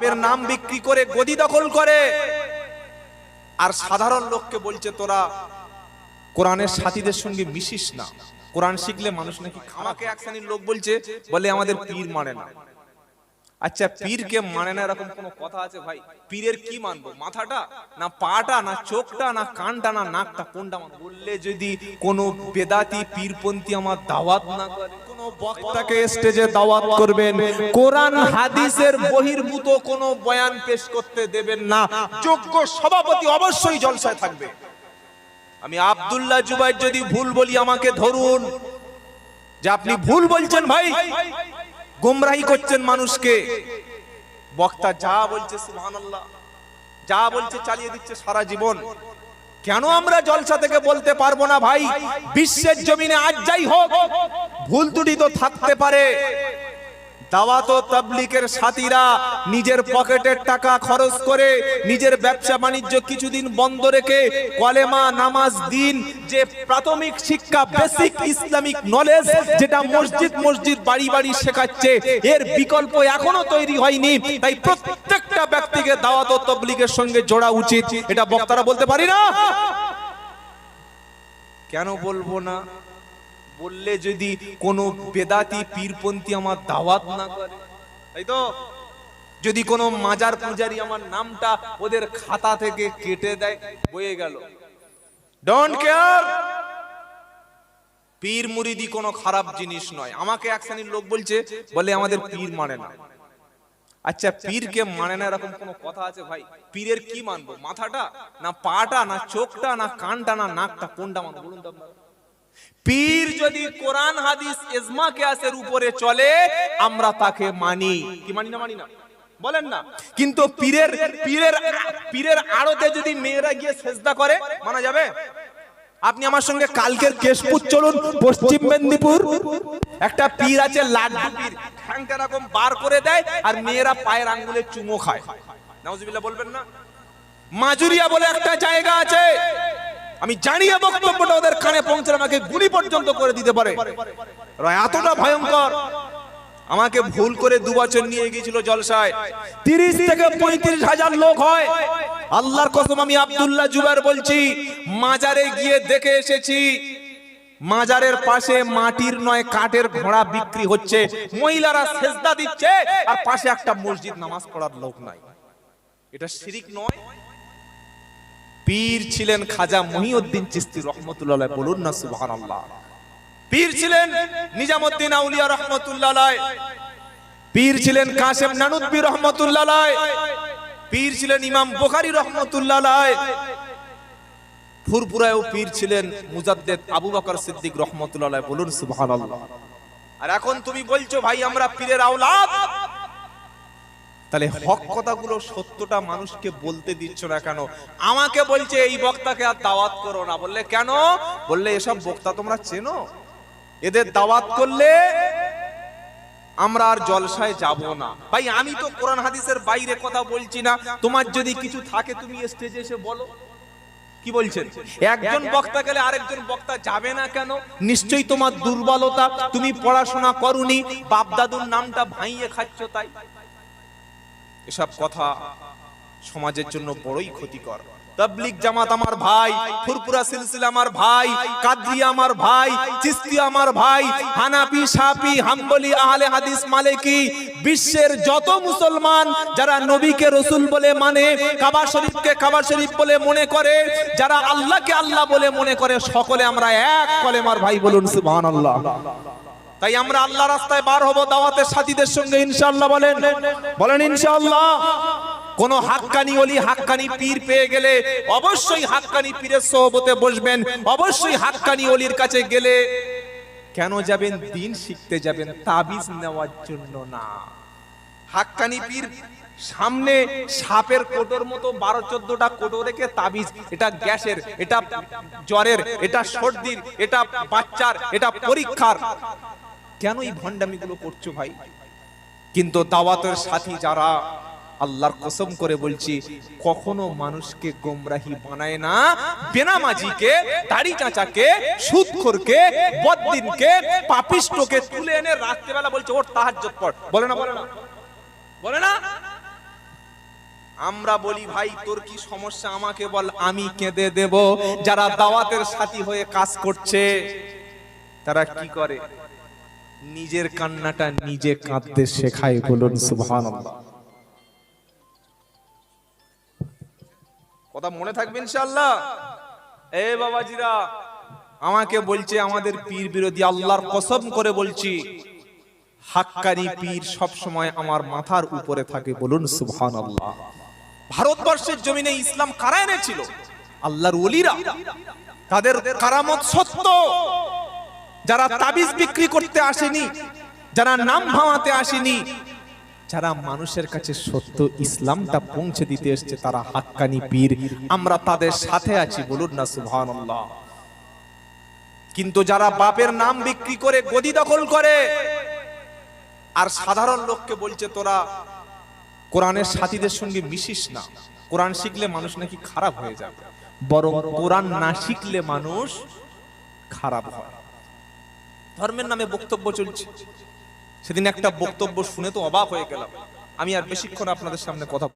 বাপের নাম বিক্রি করে গদি দখল করে। আর সাধারণ লোককে বলছে, তোরা কোরআনের সাথীদের সঙ্গে মিশিস না। কোরআন শিখলে মানুষ নাকি আমাকে এক শ্রেণির লোক বলছে, বলে আমাদের পীর মানে না। আচ্ছা পীরকে মানে না এরকম কোনো কথা আছে ভাই? পীরের কি মানবো? মাথাটা না পাটা, না চোখটা, না কানটা, না নাকটা? কোনটা মানবো? বললে যদি কোনো বেদাতি পীরপন্থী আমার দাওয়াত না করে বক্তাকে স্টেজে দাওয়াত করবেন। কোরআন, হাদিসের বহির্ভূত বয়ান পেশ করতে দেবেন না। সভাপতি অবশ্যই থাকবে। আমি আব্দুল্লাহ জুবাইর যদি ভুল বলি আমাকে ধরুন। যে আপনি ভুল বলছেন ভাই। গুমরাহি করছেন মানুষকে। বক্তা যা বলছে যা বলছে, চালিয়ে দিচ্ছে সারা জীবন। কেন আমরা জলসা থেকে বলতে পারব না ভাই? বিশ্বের জমিনে আজ যাই হোক ভুল ত্রুটি তো থাকতে পারে। দাওয়াত তাবলিকের সাথীরা নিজের পকেটের টাকা খরচ করে নিজের ব্যবসা বাণিজ্য কিছুদিন বন্ধ রেখে কলেমা, নামাজ, দিন, যে প্রাথমিক শিক্ষা ইসলামিক নলেজ যেটা মসজিদ মসজিদ বাড়ি বাড়ি শেখাচ্ছে, এর বিকল্প তৈরি হয়নি। প্রত্যেকটা ব্যক্তিকে দাওয়াত সঙ্গে জোড়া উচিত। এটা বক্তারা বলতে পারি না? কেন বলব না? বললে যদি কোনো বেদাতি পীরপন্থী আমার দাওয়াত না করে? তাই তো? যদি কোনো মাজার পূজারি আমার নামটা ওদের খাতা থেকে কেটে দেয়, বয়ে গেল। ডোন্ট কেয়ার পীর মুরিদি কোনো খারাপ জিনিস নয়। আমাকে এক শ্রেণির লোক বলছে, বলে আমাদের পীর মানে না। আচ্ছা পীরকে মানে না এরকম কোনো কথা আছে ভাই? পীরের কি মানবো? মাথাটা? না পাটা? না চোখটা? না কানটা? না নাকটা? কোনটা মানবো? বলুন তো আপনারা। পীর যদি কোরআন হাদিস ইজমা কেয়াসের উপরে চলে, আমরা তাকে মানি। কি মানি না মানি না? বলেন না। কিন্তু পীরের পীরের পীরের আড়তে যদি মেয়েরা গিয়ে সেজদা করে, মানা যাবে? আপনি আমার সঙ্গে কালকের কেশপুর চলুন, পশ্চিম মেদিনীপুর। একটা পীর আছে, লাড্ডু পীর। ঠ্যাংটা এরকম বার করে দেয় আর মেয়েরা পায়ের আঙ্গুলে চুমো খায়। নাউজুবিল্লাহ বলবেন না? মাজুরিয়া বলে একটা জায়গা আছে। আমি জানিয়ে বক্তব্যটা ওদের কানে পৌঁছে আমাকে গুলি পর্যন্ত করে দিতে পারে। এতটা ভয়ঙ্কর। আমাকে ভুল করে দু বছর নিয়ে গিয়েছিল জলসায়। তিরিশ থেকে পঁয়ত্রিশ হাজার লোক হয়। আল্লাহর কসম, আমি আব্দুল্লাহ জুবার বলছি, মাজারে গিয়ে দেখে এসেছি, মাজারের পাশে মাটির নয়, কাঠের ঘোড়া বিক্রি হচ্ছে। মহিলারা সেজদা দিচ্ছে, আর পাশে একটা মসজিদ নামাজ পড়ার লোক নাই। এটা শিরিক নয়। পীর ছিলেন খাজা মহিউদ্দিন চিস্তি রহমতুল্লাহ বলুন না, সুবহানাল্লাহ। পীর ছিলেন নিজামুদ্দিন আউলিয়া রহমতুল্লাহ পীর ছিলেন কাসেম নানুদ্বি রহমতুল্লাহ পীর ছিলেন ইমাম বুখারী রহমতুল্লাহ ফুরফুরায়ও পীর ছিলেন মুজাদ্দেদ আবু বকর সিদ্দিক রহমতুল্লাহ বলুন, সুবহানাল্লাহ। আর এখন তুমি বলছো, ভাই, আমরা পীরের আওলাদ? তাহলে হক কথাগুলো সত্যটা মানুষকে বলতে দিচ্ছ না কেন? আমাকে বলছে, এই বক্তাকে আর দাওয়াত করো না। বললে, কেন? বললে, এসব বক্তা তোমরা চেনো? এদের দাওয়াত করলে আমরা আর জলসায় যাব না। ভাই, আমি তো কোরআন হাদিসের বাইরে কথা বলছি না। তোমার যদি কিছু থাকে, তুমি স্টেজে এসে বলো। কি বলছেন? একজন বক্তা গেলে আরেকজন বক্তা যাবে না কেন? নিশ্চয়ই তোমার দুর্বলতা, তুমি পড়াশোনা করুনি বাপ দাদুর নামটা ভাইয়ে খাচ্ছ তাই। এসব কথা সমাজের জন্য বড়ই ক্ষতিকর। তাবলিগ জামাত আমার ভাই ফুরপুরা সিলসিলা আমার ভাই কাদরিয়া আমার ভাই, চিস্তি আমার ভাই, হানাফি সাফি হাম্বলি, আহলে হাদিস মালিকি, বিশ্বের যত মুসলমান যারা নবীকে রসুল বলে মানে কাবা শরীফকে কাবা শরীফ বলে মনে করে, যারা আল্লাহকে আল্লাহ বলে মনে করে, সকলে আমরা এক কলেমার ভাই বলুন, সুবহানাল্লাহ। তাই আমরা আল্লাহ রাস্তায় বার হব দাওয়াতের সাথীদের সঙ্গে ইনশাআল্লাহ বলেন। বলেন ইনশাআল্লাহ। কোন হাক্কানি অলি হাক্কানি পীর পেয়ে গেলে অবশ্যই হাক্কানি পীরের সোহবতে বসবেন, অবশ্যই হাক্কানি অলির কাছে গেলে কেন যাবেন, দিন শিখতে যাবেন, তাবিজ নেওয়ার জন্য না। হাক্কানি পীর সামনে সাপের কোটোর মতো বারো চোদ্দটা কোটো রেখে তাবিজ, এটা গ্যাসের, এটা জ্বরের, এটা সর্দির, এটা বাচ্চার, এটা পরীক্ষার। কেন এই ভণ্ডামিগুলো করছ ভাই? কিন্তু দাওয়াতের সাথী যারা, আল্লাহর কসম করে বলছি, কখনো মানুষকে গোমরাহি বানায় না। বেনামাজিকে, দাড়ি চাচাকে, সুদখোরকে, বদ্দিনকে, পাপিষ্টকে তুলে এনে রাত্রেবেলা বলছে, ওর তাহাজ্জুদ পড়। বলে না বলে না? বলে না? আমরা বলি, ভাই, তোর কি সমস্যা? আমাকে বল, আমি কেঁদে দেব। যারা দাওয়াতের সাথী হয়ে কাজ করছে, তারা কি করে? নিজের কান্নাটা নিজে কাঁদতে শেখায় বলুন, সুবহানাল্লাহ। কথা মনে থাকবে ইনশাআল্লাহ। এ বাবাজিরা, আমাকে বলছে আমাদের পীর বিরোধী আল্লাহর কসম করে বলছি, হাক্কানি পীর সব সময় আমার মাথার উপরে থাকে বলুন, সুবহানাল্লাহ। ভারতবর্ষের জমিনে ইসলাম কারা এনেছিল? আল্লাহর ওলিরা। তাদের কারামত সত্য। যারা তাবিজ বিক্রি করতে আসেনি, যারা নাম ভাঙাতে আসেনি, যারা মানুষের কাছে সত্য ইসলামটা পৌঁছে দিতে এসছে, তারা হাক্কানি পীর। আমরা তাদের সাথে আছি, বলুন না, সুবহানাল্লাহ। কিন্তু যারা বাপের নাম বিক্রি করে গদি দখল করে, আর সাধারণ লোককে বলছে, তোরা কোরআনের সাথীদের সঙ্গে মিশিস না। কোরআন শিখলে মানুষ নাকি খারাপ হয়ে যাবে। বরং কোরআন না শিখলে মানুষ খারাপ হয়। ধর্মের নামে বক্তব্য চলছে। সেদিন একটা বক্তব্য শুনে তো অবাক হয়ে গেলাম। আমি আর বেশিক্ষণ আপনাদের সামনে কথা